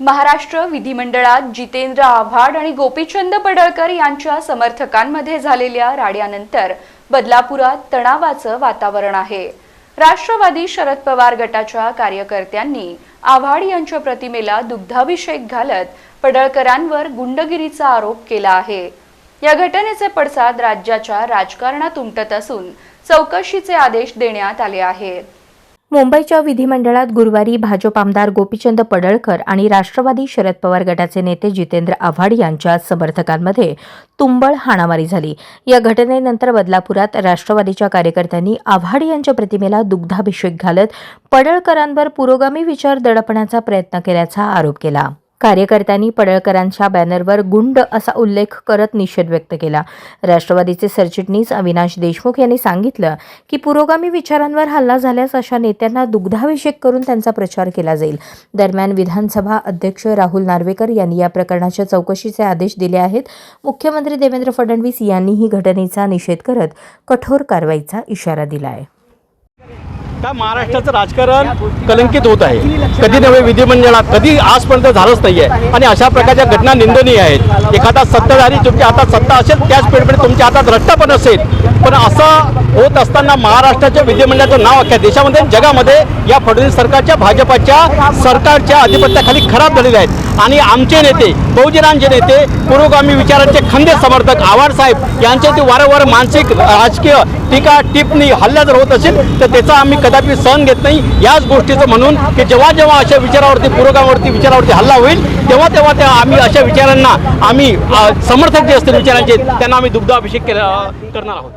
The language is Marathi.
महाराष्ट्र विधिमंडळात जितेंद्र आव्हाड आणि गोपीचंद पडळकर यांच्या समर्थकांमध्ये झालेल्या राड्यानंतर बदलापुरात तणावाचं वातावरण आहे. राष्ट्रवादी शरद पवार गटाच्या कार्यकर्त्यांनी आव्हाड यांच्या प्रतिमेला दुग्धाभिषेक घालत पडळकरांवर गुंडगिरीचा आरोप केला आहे. या घटनेचे पडसाद राज्याच्या राजकारणात उमटत असून चौकशीचे आदेश देण्यात आले आहेत. मुंबईच्या विधिमंडळात गुरुवारी भाजप आमदार गोपीचंद पडळकर आणि राष्ट्रवादी शरद पवार गटाचे नेते जितेंद्र आव्हाड यांच्या समर्थकांमध्ये तुंबळ हाणामारी झाली. या घटनेनंतर बदलापुरात राष्ट्रवादीच्या कार्यकर्त्यांनी आव्हाड यांच्या प्रतिमेला दुग्धाभिषेक घालत पडळकरांवर पुरोगामी विचार दडपण्याचा प्रयत्न केल्याचा आरोप केला. कार्यकर्त्यांनी पडळकरांच्या बॅनरवर गुंड असा उल्लेख करत निषेध व्यक्त केला. राष्ट्रवादीचे सरचिटणीस अविनाश देशमुख यांनी सांगितलं की पुरोगामी विचारांवर हल्ला झाल्यास अशा नेत्यांना दुग्धाभिषेक करून त्यांचा प्रचार केला जाईल. दरम्यान विधानसभा अध्यक्ष राहुल नार्वेकर यांनी या प्रकरणाच्या चौकशीचे आदेश दिले आहेत. मुख्यमंत्री देवेंद्र फडणवीस यांनीही घटनेचा निषेध करत कठोर कारवाईचा इशारा दिला आहे का महाराष्ट्राचं राजकारण कलंकित होत आहे. कधी नव्हे विधिमंडळात कधी आजपर्यंत झालंच नाही आहे आणि अशा प्रकारच्या घटना निंदनीय आहेत. एखादा सत्ताधारी तुमच्या हातात सत्ता असेल त्याच पिरियडमध्ये तुमच्या हातात रट्टा पण असेल. पण असं होत असताना महाराष्ट्राच्या विधिमंडळाचं नाव अख्ख्या देशामध्ये जगामध्ये या फडणवीस सरकारच्या भाजपाच्या सरकारच्या अधिपत्याखाली खराब झालेले आहेत. आणि आमचे नेते बहुजनांचे नेते पुरोगामी विचारांचे खंदे समर्थक आव्हाड साहेब यांचे ते वारंवार मानसिक राजकीय टीका टिप्पणी हल्ला जर होत असेल तर त्याचा आम्ही कदापि सहन घेत नाही. याच गोष्टीचं म्हणून की जेव्हा जेव्हा अशा विचारावरती पुरोगामावरती विचारावरती हल्ला होईल तेव्हा तेव्हा त्या आम्ही अशा विचारांना आम्ही समर्थक जे असतील विचारांचे त्यांना आम्ही दुग्धाभिषेक केला करणार आहोत.